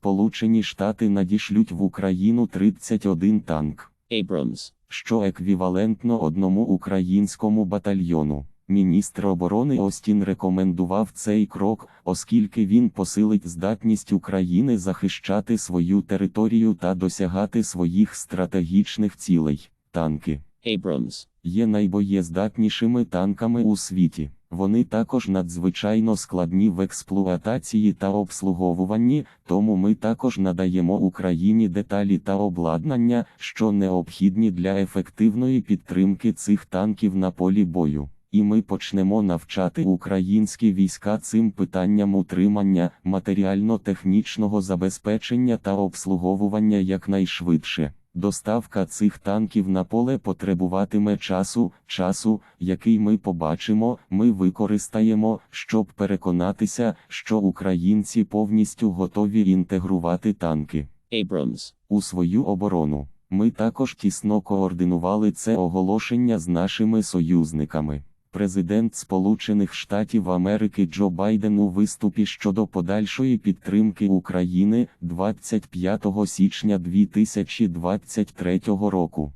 Сполучені Штати надішлють в Україну 31 танк, Abrams, що еквівалентно одному українському батальйону. Міністр оборони Остін рекомендував цей крок, оскільки він посилить здатність України захищати свою територію та досягати своїх стратегічних цілей. Танки Abrams, є найбоєздатнішими танками у світі. Вони також надзвичайно складні в експлуатації та обслуговуванні, тому ми також надаємо Україні деталі та обладнання, що необхідні для ефективної підтримки цих танків на полі бою. І ми почнемо навчати українські війська цим питанням утримання, матеріально-технічного забезпечення та обслуговування якнайшвидше. Доставка цих танків на поле потребуватиме часу, часу, який ми побачимо, ми використаємо, щоб переконатися, що українці повністю готові інтегрувати танки Abrams, у свою оборону. Ми також тісно координували це оголошення з нашими союзниками. Президент Сполучених Штатів Америки Джо Байден у виступі щодо подальшої підтримки України 25 січня 2023 року